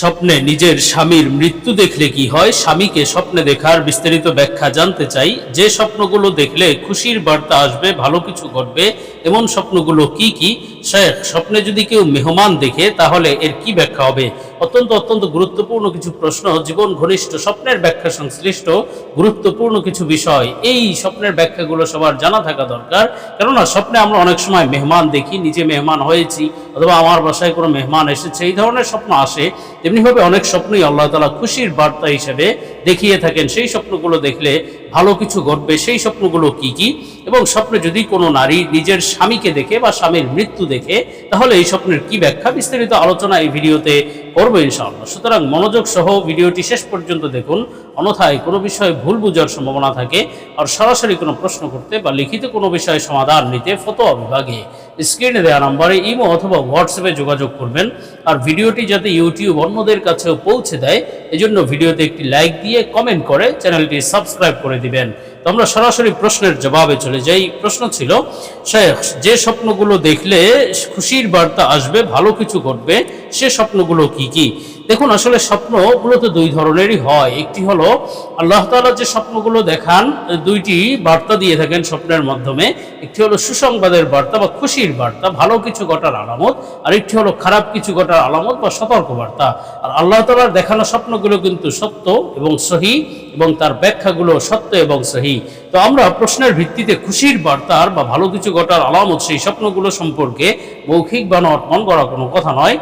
স্বপ্নে নিজের স্বামীর মৃত্যু দেখলে কি হয়? স্বামীকে স্বপ্নে দেখার বিস্তারিত ব্যাখ্যা জানতে চাই। যে স্বপ্নগুলো দেখলে খুশির বার্তা আসবে, ভালো কিছু ঘটবে, এমন স্বপ্নগুলো কি কি? শেখ, স্বপ্নে যদি কেউ মেহমান দেখে, তাহলে এর কি ব্যাখ্যা হবে? অত্যন্ত অত্যন্ত গুরুত্বপূর্ণ কিছু প্রশ্ন, জীবন ঘনিষ্ঠ, স্বপ্নের ব্যাখ্যা সংশ্লিষ্ট, গুরুত্বপূর্ণ কিছু বিষয়। এই স্বপ্নের ব্যাখ্যাগুলো সবার জানা থাকা দরকার। কেননা, স্বপ্নে আমরা অনেক সময় মেহমান দেখি, নিজে মেহমান হয়েছি, অথবা আমার বাসায় কোনো মেহমান এসেছে, এই ধরনের স্বপ্ন আসে। তেমনিভাবে অনেক স্বপ্নই আল্লাহ তালা খুশির বার্তা হিসেবে দেখিয়ে থাকেন। সেই স্বপ্নগুলো দেখলে ভালো কিছু ঘটবে, সেই স্বপ্নগুলো কি কি? এবং স্বপ্নে যদি কোনো নারী নিজের স্বামীকে দেখে বা স্বামীর মৃত্যু দেখে, তাহলে এই স্বপ্নের কি ব্যাখ্যা? বিস্তারিত আলোচনা এই ভিডিওতে করব ইনশাআল্লাহ। সুতরাং মনোযোগ সহ ভিডিওটি শেষ পর্যন্ত দেখুন। অন্যথায় কোনো বিষয়ে ভুল বোঝার সম্ভাবনা থাকে। আর সরাসরি কোনো প্রশ্ন করতে বা লিখিত কোনো বিষয়ে সমাধান নিতে ফতোয়া বিভাগে স্ক্রিনে দেওয়া নাম্বারে ইমো অথবা হোয়াটসঅ্যাপে যোগাযোগ করবেন। আর ভিডিওটি যাতে ইউটিউব অন্যদের কাছেও পৌঁছে দেয়, এজন্য ভিডিওতে একটি লাইক দিয়ে কমেন্ট করে চ্যানেলটি সাবস্ক্রাইব করে দিবেন। তো আমরা সরাসরি প্রশ্নের জবাবে চলে যাই। প্রশ্ন ছিল, শেখ, যে স্বপ্নগুলো দেখলে খুশির বার্তা আসবে, ভালো কিছু ঘটবে সে স্বপ্নগুলো কি কি? দেখুন, আসলে স্বপ্ন মূলত দুই ধরনেরই হয়। একটি হলো, আল্লাহ তাআলা যে স্বপ্নগুলো দেখান, দুইটি বার্তা দিয়ে থাকেন স্বপ্নের মাধ্যমে। একটি হলো সুসংবাদের বার্তা বা খুশির বার্তা, ভালো কিছু ঘটার আলামত। আর একটি হলো খারাপ কিছু ঘটার আলামত বা সতর্ক বার্তা। আর আল্লাহ তাআলার দেখানো স্বপ্নগুলো কিন্তু সত্য এবং সহি এবং তার ব্যাখ্যাগুলো সত্য এবং সহি। তো আমরা প্রশ্নের ভিত্তিতে খুশির বার্তার বা ভালো কিছু ঘটার আলামত সেই স্বপ্নগুলো সম্পর্কে মৌখিক বা নট মন করা কোনো কথা নয়,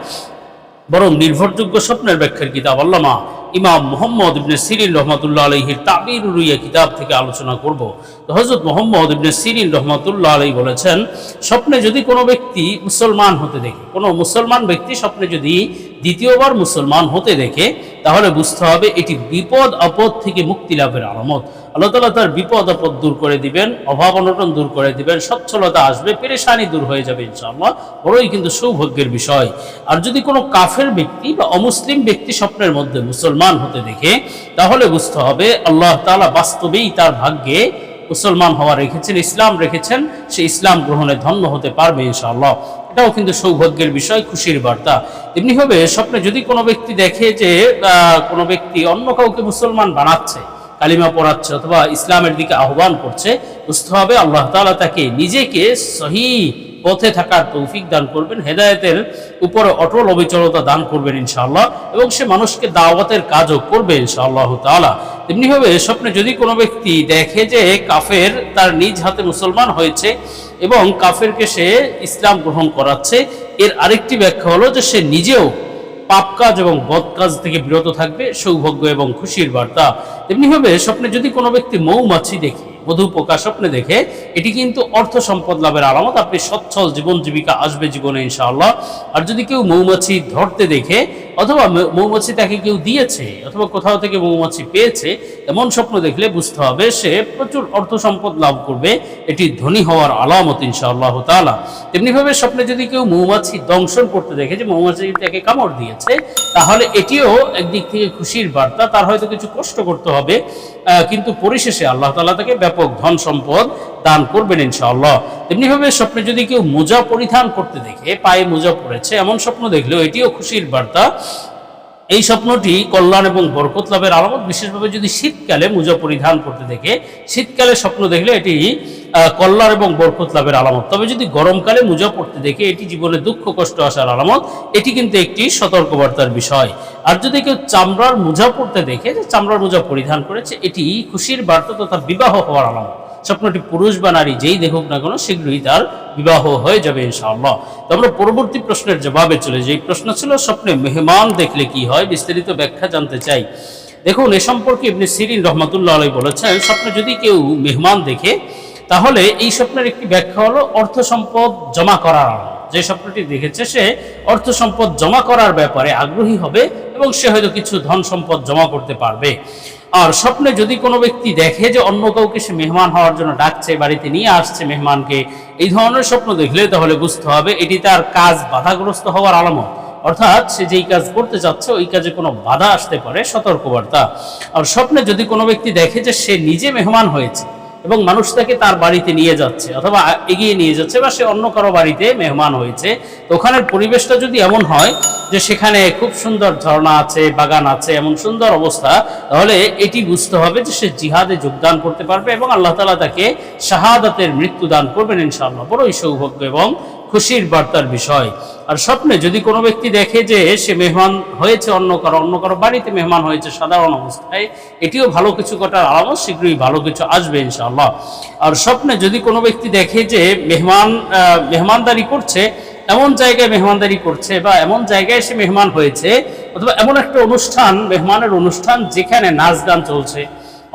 বরং নির্ভরযোগ্য স্বপ্নের ব্যাখ্যার কিতাব আল্লামা ইমাম মোহাম্মদ ইবনে সিরিন রহমতুল্লাহ আলহির তাবির উরুইয়া কিতাব থেকে আলোচনা করব। তো হজরত মোহাম্মদ ইবনে সিরিন রহমতুল্লাহ আলহী বলেছেন, স্বপ্নে যদি কোনো ব্যক্তি মুসলমান হতে দেখে, কোনো মুসলমান ব্যক্তি স্বপ্নে যদি দ্বিতীয়বার মুসলমান হতে দেখে, তাহলে বুঝতে হবে এটি বিপদ আপদ থেকে মুক্তি লাভের আলামত। আল্লাহ তালা তার বিপদ আপদ দূর করে দিবেন, অভাব অনটন দূর করে দিবেন, সচ্ছলতা আসবে, পেরেশানি দূর হয়ে যাবে ইনশাআল্লাহ। বড়ই কিন্তু সৌভাগ্যের বিষয়। আর যদি কোনো কাফের ব্যক্তি বা অমুসলিম ব্যক্তি স্বপ্নের মধ্যে মুসলমান হতে দেখে, তাহলে বুঝতে হবে আল্লাহ তালা বাস্তবেই তার ভাগ্যে মুসলমান হওয়া রেখেছেন, ইসলাম রেখেছেন, সে ইসলাম গ্রহণে ধন্য হতে পারবে ইনশাআল্লাহ। এটাও কিন্তু সৌভাগ্যের বিষয়, খুশির বার্তা। তেমনি হবে স্বপ্নে যদি কোনো ব্যক্তি দেখে যে কোনো ব্যক্তি অন্য কাউকে মুসলমান বানাচ্ছে কালিমা পড়াচ্ছে অথবা ইসলামের দিকে আহ্বান করছে, বুঝতে হবে আল্লাহ তাআলা তাকে নিজেকে সহি পথে থাকার তৌফিক দান করবেন, হেদায়েতের উপরে অটল অবিচলতা দান করবেন ইনশাআল্লাহ, এবং সে মানুষকে দাওয়াতের কাজও করবে ইনশাআল্লাহ তাআলা। তেমনিভাবে স্বপ্নে যদি কোনো ব্যক্তি দেখে যে কাফের তার নিজ হাতে মুসলমান হয়েছে এবং কাফেরকে সে ইসলাম গ্রহণ করাচ্ছে, এর আরেকটি ব্যাখ্যা হলো যে সে নিজেও পাপ কাজ এবং বদ কাজ থেকে বিরত থাকবে, সৌভাগ্য এবং খুশির বার্তা। তেমনিভাবে স্বপ্নে যদি কোনো ব্যক্তি মৌমাছি দেখে, মধু পোকা স্বপ্নে দেখে, এটি কিন্তু অর্থ সম্পদ লাভের আলামত। আপনি সচ্ছল জীবন জীবিকা আসবে জীবনে ইনশাআল্লাহ। আর যদি কেউ মৌমাছি ধরতে দেখে অথবা মৌমাছি তাকে কেউ দিয়েছে, অথবা কোথাও থেকে মৌমাছি পেয়েছে, এমন স্বপ্ন দেখলে বুঝতে হবে সে প্রচুর অর্থ সম্পদ লাভ করবে, এটি ধনী হওয়ার আলামত ইনশাআল্লাহ তাআলা। তেমনিভাবে স্বপ্নে যদি কেউ মৌমাছি দংশন করতে দেখে যে মৌমাছি তাকে কামড় দিয়েছে, তাহলে এটিও একদিক থেকে খুশির বার্তা, তার হয়তো কিছু কষ্ট করতে হবে কিন্তু পরিশেষে আল্লাহ তাআলা তাকে ব্যাপক ধন সম্পদ দান করবেন ইনশাআল্লাহ। তেমনিভাবে স্বপ্নে যদি কেউ মোজা পরিধান করতে দেখে, পায়ে মোজা পড়েছে এমন স্বপ্ন দেখলেও এটিও খুশির বার্তা। এই স্বপ্নটি কল্যাণ এবং বরকত লাভের আলামত। বিশেষভাবে যদি শীতকালে মোজা পরিধান করতে দেখে, শীতকালে স্বপ্ন দেখলে এটি কল্যাণ এবং বরকত লাভের আলামত। তবে যদি গরমকালে মোজা পড়তে দেখে, এটি জীবনে দুঃখ, কষ্ট আসার আলামত, এটি কিন্তু একটি সতর্কবার্তার বিষয়। আর যদি কেউ চামড়ার মোজা পড়তে দেখে, যে চামড়ার মোজা পরিধান করেছে, এটি খুশির বার্তা তথা বিবাহ হওয়ার আলামত। স্বপ্নটি পুরুষ বা নারী যেই দেখুক না কেন শীঘ্রই তার বিবাহ হয়ে যাবে ইনশাআল্লাহ। তো আমরা পরবর্তী প্রশ্নের জবাবে চলে যাই। প্রশ্ন ছিল, স্বপ্নে মেহমান দেখলে কি হয়? বিস্তারিত ব্যাখ্যা জানতে চাই। দেখুন, এ সম্পর্কে ইবনে সিরিন রহমাতুল্লাহ আলাই বলেছেন, স্বপ্নে যদি কেউ মেহমান দেখে, তাহলে এই স্বপ্নের একটি ব্যাখ্যা হলো অর্থ সম্পদ জমা আলামত। যে স্বপ্নটি দেখেছে সে অর্থ সম্পদ জমা করার ব্যাপারে আগ্রহী হবে এবং সে হয়তো কিছু ধন সম্পদ জমা করতে পারবে। আর স্বপ্নে যদি কোনো ব্যক্তি দেখে যে অন্য কাউকে সে মেহমান হওয়ার জন্য ডাকছে, বাড়িতে নিয়ে আসছে মেহমানকে, এই ধরনের স্বপ্ন দেখলে তাহলে বুঝতে হবে এটি তার কাজ বাধাগ্রস্ত হওয়ার আলামত। অর্থাৎ সে যেই কাজ করতে চাচ্ছে, ওই কাজে কোনো বাধা আসতে পারে, সতর্কবার্তা। আর স্বপ্নে যদি কোনো ব্যক্তি দেখে যে সে নিজে মেহমান হয়েছে এবং মানুষ তাকে তার বাড়িতে নিয়ে যাচ্ছে অথবা এগিয়ে নিয়ে যাচ্ছে বা সে অন্য কারও বাড়িতে মেহমান হয়েছে। তো ওখানের পরিবেশটা যদি এমন হয় যে সেখানে খুব সুন্দর ঝর্ণা আছে, বাগান আছে, এমন সুন্দর অবস্থা, তাহলে এটি বুঝতে হবে যে সে জিহাদে যোগদান করতে পারবে এবং আল্লাহ তালা তাকে শাহাদাতের মৃত্যুদান করবেন ইনশাআল্লাহ। বড়ই সৌভাগ্য এবং খুশির বার্তার বিষয়। আর স্বপ্নে যদি কোনো ব্যক্তি দেখে যে সে মেহমান হয়েছে অন্য কারও অন্য কারও বাড়িতে মেহমান হয়েছে সাধারণ অবস্থায়, এটিও ভালো কিছু কটার আলামত শীঘ্রই ভালো কিছু আসবে ইনশাআল্লাহ। আর স্বপ্নে যদি কোনো ব্যক্তি দেখে যে মেহমান মেহমানদারি করছে, এমন জায়গায় মেহমানদারি করছে বা এমন জায়গায় সে মেহমান হয়েছে, অথবা এমন একটা অনুষ্ঠান, মেহমানের অনুষ্ঠান যেখানে নাচ গান চলছে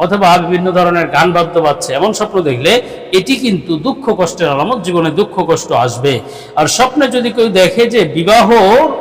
অথবা বিভিন্ন ধরনের গান বাদ্য বাজছে, এমন স্বপ্ন দেখলে এটি কিন্তু দুঃখ কষ্টের আলামত, জীবনে দুঃখ কষ্ট আসবে। আর স্বপ্নে যদি কেউ দেখে যে বিবাহ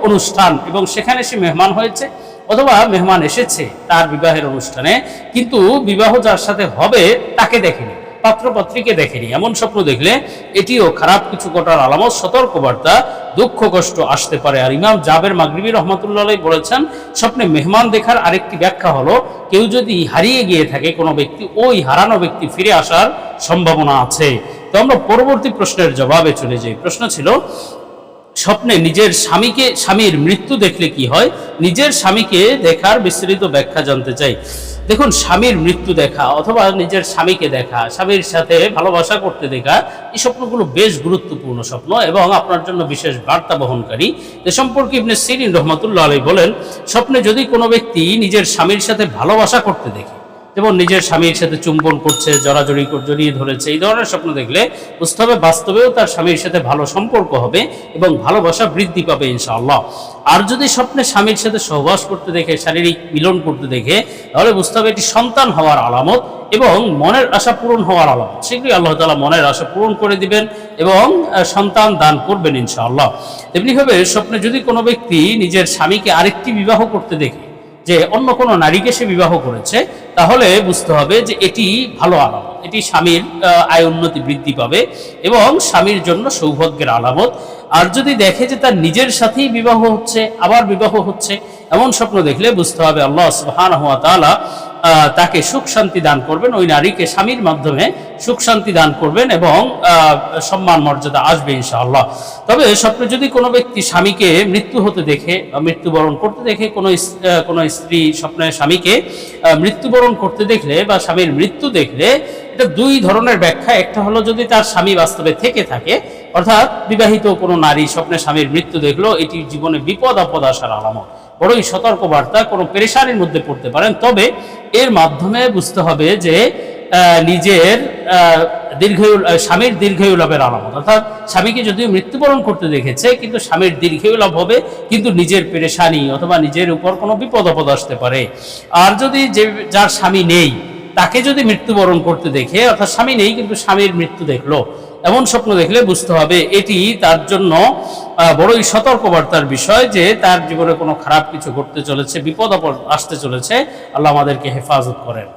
অনুষ্ঠান এবং সেখানে সে মেহমান হয়েছে অথবা মেহমান এসেছে তার বিবাহের অনুষ্ঠানে, কিন্তু বিবাহ যার সাথে হবে তাকে দেখেনি। পাত্রপাত্রীকে দেখেনি। এমন স্বপ্ন দেখলে এটিও খারাপ কিছু ঘটার আলামত, সতর্কবার্তা, দুঃখ, কষ্ট আসতে পারে। আর ইমাম জাবের মাগরিবী রহমতুল্লাহ বলেছেন, স্বপ্নে মেহমান দেখার আরেকটি ব্যাখ্যা হলো, কেউ যদি হারিয়ে গিয়ে থাকে কোনো ব্যক্তি, ওই হারানো ব্যক্তি ফিরে আসার সম্ভাবনা আছে। তো আমরা পরবর্তী প্রশ্নের জবাবে চলে যাই। প্রশ্ন ছিল স্বপ্নে নিজের স্বামীকে, স্বামীর মৃত্যু দেখলে কি হয়? নিজের স্বামীকে দেখার বিস্তৃত ব্যাখ্যা জানতে চাই। দেখুন, স্বামীর মৃত্যু দেখা অথবা নিজের স্বামীকে দেখা, স্বামীর সাথে ভালোবাসা করতে দেখা, এই স্বপ্নগুলো বেশ গুরুত্বপূর্ণ স্বপ্ন এবং আপনার জন্য বিশেষ বার্তা বহনকারী। এ সম্পর্কে ইবনে সিরিন রহমতুল্লাহ আলাই বলেন, স্বপ্নে যদি কোনো ব্যক্তি নিজের স্বামীর সাথে ভালোবাসা করতে দেখে যেমন নিজের স্বামীর সাথে চুম্বন করছে, জড়াজড়ি জড়িয়ে ধরেছে, এই ধরনের স্বপ্ন দেখলে বুঝতে হবে বাস্তবেও তার স্বামীর সাথে ভালো সম্পর্ক হবে এবং ভালোবাসা বৃদ্ধি পাবে ইনশাআল্লাহ। আর যদি স্বপ্নে স্বামীর সাথে সহবাস করতে দেখে, শারীরিক মিলন করতে দেখে, তাহলে বুঝতে হবে এটি সন্তান হওয়ার আলামত এবং মনের আশা পূরণ হওয়ার আলামত। শীঘ্রই আল্লাহ তালা মনের আশা পূরণ করে দিবেন এবং সন্তান দান করবেন ইনশাআল্লাহ। তেমনিভাবে স্বপ্নে যদি কোনো ব্যক্তি নিজের স্বামীকে আরেকটি বিবাহ করতে দেখে যে অন্য কোনো নারীকে সে বিবাহ করেছে, তাহলে বুঝতে হবে যে এটি ভালো আলামত। এটি স্বামীর আয় উন্নতি বৃদ্ধি পাবে এবং স্বামীর জন্য সৌভাগ্যের আলামত। আর যদি দেখে যে তার নিজের সাথেই বিবাহ হচ্ছে, আবার বিবাহ হচ্ছে এমন স্বপ্ন দেখলে বুঝতে হবে আল্লাহ সুবহানাহু ওয়া তাআলা তাকে সুখ শান্তি দান করবেন, ওই নারীকে স্বামীর মাধ্যমে সুখ শান্তি দান করবেন এবং সম্মান মর্যাদা আসবে ইনশাআল্লাহ। তবে স্বপ্নে যদি কোনো ব্যক্তি স্বামীকে মৃত্যু হতে দেখে মৃত্যুবরণ করতে দেখে, কোনো কোনো স্ত্রী স্বপ্নে স্বামীকে মৃত্যুবরণ করতে দেখলে বা স্বামীর মৃত্যু দেখলে, এটা দুই ধরনের ব্যাখ্যা। একটা হলো যদি তার স্বামী বাস্তবে থেকে থাকে, অর্থাৎ বিবাহিত কোনো নারী স্বপ্নে স্বামীর মৃত্যু দেখল, এটি জীবনে বিপদ আপদ আসার আলামত। বড়ই সতর্ক বার্তা কোনো পেরেশানির মধ্যে পড়তে পারেন। তবে এর মাধ্যমে বুঝতে হবে যে নিজের দীর্ঘায়ু স্বামীর দীর্ঘায়ু লাভের আলামত। অর্থাৎ স্বামীকে যদিও মৃত্যুবরণ করতে দেখেছে, কিন্তু স্বামীর দীর্ঘায়ু লাভ হবে, কিন্তু নিজের পেরেশানি অথবা নিজের উপর কোনো বিপদ আপদ আসতে পারে। আর যদি যে, যার স্বামী নেই, তাকে যদি মৃত্যুবরণ করতে দেখে, অর্থাৎ স্বামী নেই, কিন্তু স্বামীর মৃত্যু দেখল এমন স্বপ্ন দেখলে বুঝতে হবে এটি তার জন্য বড়ই সতর্কবার্তার বিষয় যে তার জীবনে কোনো খারাপ কিছু ঘটতে চলেছে, বিপদ আপদ আসতে চলেছে। আল্লাহ আমাদেরকে হেফাজত করেন।